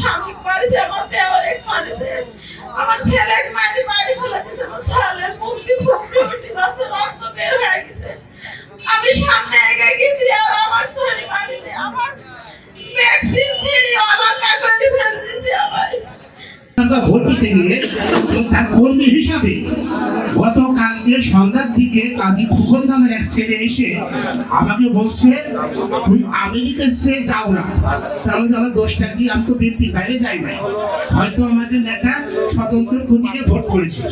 স্বামী মারিছে, আমার আমি সামনে এগিয়ে গেছি, আর আমার ধরে মারিছে, আমার ভ্যাকসিন ছিঁড়ে অলঙ্কার করে ফেলে দিয়েছে আমার দিতে গিয়ে তার কর্মী হিসাবে গতকালকে সন্ধ্যার দিকে কাজী নামের এক ছেলে এসে আমাকে বলছে, তুই আমেরিকার ছেড়ে যাও না। তাহলে আমার দোষটা কি? আমি তো বিএনপি বাইরে যাই না হয়তো আমাদের নেতা স্বতন্ত্র প্রতীকে ভোট করেছে।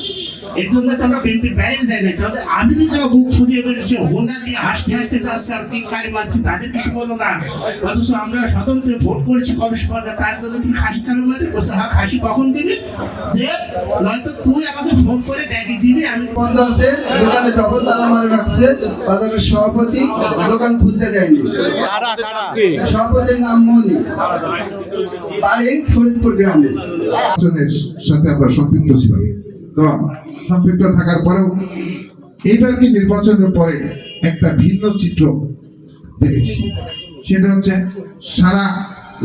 এর জন্য তো আমরা বিএনপির যাই না তাহলে আমেরিকারা বুক ফুরিয়ে বেড়েছে হোন্ডা দিয়ে হাসতে হাসতে গাড়ি মারছে তাদের কিছু বলো না। অথচ আমরা স্বতন্ত্র ভোট করেছি সরকার তার জন্য কি খাসি চালু মানে বলছে হ্যাঁ খাসি কখন দিবি? নয়তো তুই আমাকে ফোন করে ডেকে দিবি আমি বন্ধ আছে দোকানে টপর তালা মারে রাখছে বাজারের সভাপতি দোকান খুলতে দেয়নি। সভাপতির নাম মনি। বাড়ি ফরিদপুর গ্রামে। সাথে আমরা সম্পৃক্ত ছিলাম। সম্পৃক্ত থাকার পরেও এইবার কি নির্বাচনের পরে একটা ভিন্ন চিত্র দেখেছি। সেটা হচ্ছে সারা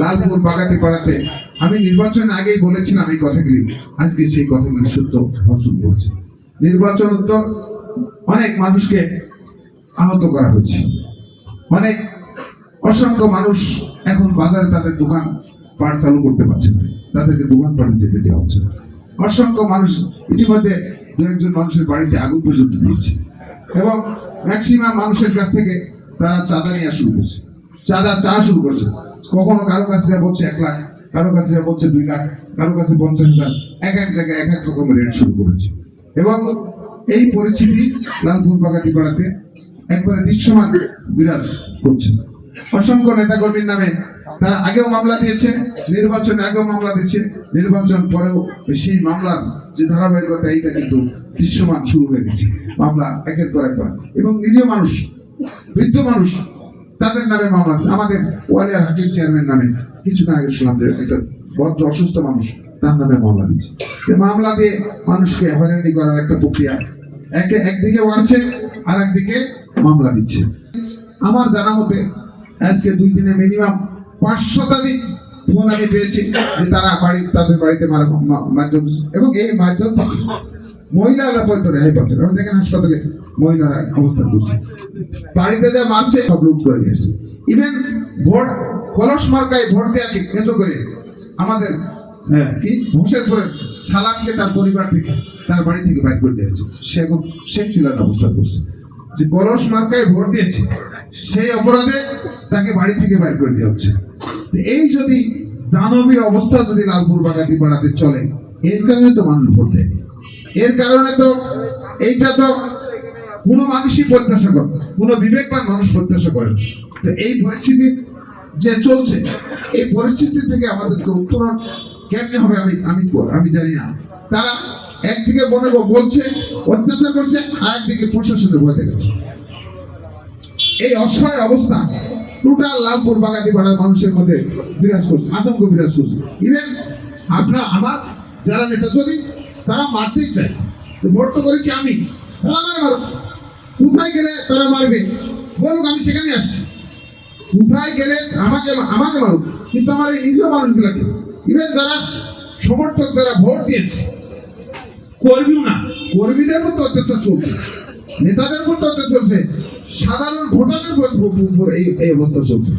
লালপুর বাগাতি পাড়াতে আমি নির্বাচন আগেই বলেছিলাম এই কথাগুলি, আজকে সেই কথাগুলি সত্য ফসল করছে। নির্বাচন তো অনেক মানুষকে আহত করা হয়েছে। অনেক অসংখ্য মানুষ এখন বাজারে তাদের দোকান পাট চালু করতে পারছে না, তাদেরকে দোকান পাটে যেতে দেওয়া হচ্ছে না। অসংখ্য মানুষ ইতিমধ্যে দু একজন মানুষের বাড়িতে আগুন পর্যন্ত দিয়েছে। এবং ম্যাক্সিমাম মানুষের কাছ থেকে তারা চাঁদা নেওয়া শুরু করছে। চাঁদা চাওয়া শুরু করছে। কখনো কারও কাছে যা বলছে এক লাখ, কারও কাছে যা বলছে দুই লাখ, কারও কাছে পঞ্চাশ লাখ এক এক জায়গায় এক এক রকমের রেট শুরু করেছে। এবং এই পরিস্থিতি লালপুর বাগাতি পাড়াতে একবারে দৃশ্যমান বিরাজ করছে। অসংখ্য নেতাকর্মীর নামে তারা আগেও মামলা দিয়েছে, নির্বাচনে আগেও মামলা দিয়েছে, নির্বাচন পরেও সেই মামলার যে ধারাবাহিকতা, এইটা কিন্তু দৃশ্যমান শুরু হয়ে গেছে। মামলা একের পর একবার। এবং নিরীহ মানুষ, বৃদ্ধ মানুষ, তাদের নামে মামলা আমাদের ওয়ালিয়ার হাকিম চেয়ারম্যান নামে কিছুক্ষণ আগে শুনলাম যে একটা ভদ্র, অসুস্থ মানুষ তার নামে মামলা দিচ্ছে মামলা দিয়ে মানুষকে হয়রানি করার একটা প্রক্রিয়া একে একদিকে বাড়ছে আর একদিকে মামলা দিচ্ছে। আমার জানা মতে আজকে দুই দিনে মিনিমাম পাঁচ শতাধিক ফোন আমি পেয়েছি যে তারা বাড়ি তাদের বাড়িতে মারা- মা- মারধর এবং এই মারধর মহিলারা পর্যন্ত রেহাই পাচ্ছে। দেখেন হাসপাতালে মহিলারা অবস্থান করছে। বাড়িতে যা মারছে সব লুট করে নিয়েছে। ইভেন ভোট কলস মার্কায় ভোট দেওয়াকে কেন্দ্র করে আমাদের হ্যাঁ, কি? হোসেনপুরের সালামকে তার পরিবার থেকে তার বাড়ি থেকে বাইর করে দিয়েছে। সে এখন শেখ চিলার অবস্থান করছে। যে কলস মার্কায় ভোট দিয়েছে, সেই অপরাধে তাকে বাড়ি থেকে বাইর করে দেওয়া হচ্ছে এই যদি দানবী অবস্থা যদি লালপুর বাগাতি পাড়াতে চলে, এর কারণে তো মানুষ ভোট দেয় এর কারণে তো এইটা তো কোনো মানুষই প্রত্যাশা করে। কোনো বিবেকবান মানুষ প্রত্যাশা করে। তো এই পরিস্থিতি যে চলছে, এই পরিস্থিতি থেকে আমাদেরকে উত্তরণ কেমনে হবে আমি আমি আমি জানি না তারা একদিকে মনে বলছে, অত্যাচার করছে, আর একদিকে প্রশাসনের ভয় দেখাচ্ছে। এই অসহায় অবস্থা, টোটাল লালপুর বাগাতি পাড়ার মানুষের মধ্যে বিরাজ করছে, আতঙ্ক বিরাজ করছে। ইভেন আপনার, আমার যারা নেতা যদি, তারা মারতেই চায় ভোট করেছি আমি, তারা আমায় মারো কোথায় গেলে তারা মারবে? বলুক, আমি সেখানে আসছি। কোথায় গেলে আমাকে আমাকে মারুক? কিন্তু আমার এই নিরীহ মানুষগুলোকে ইভেন যারা সমর্থক, যারা ভোট দিয়েছে কর্মীও না। কর্মীদের উপর তো অত্যাচার চলছে। নেতাদের উপর তো অত্যাচার চলছে। সাধারণ ভোটারের এই অবস্থা চলছে।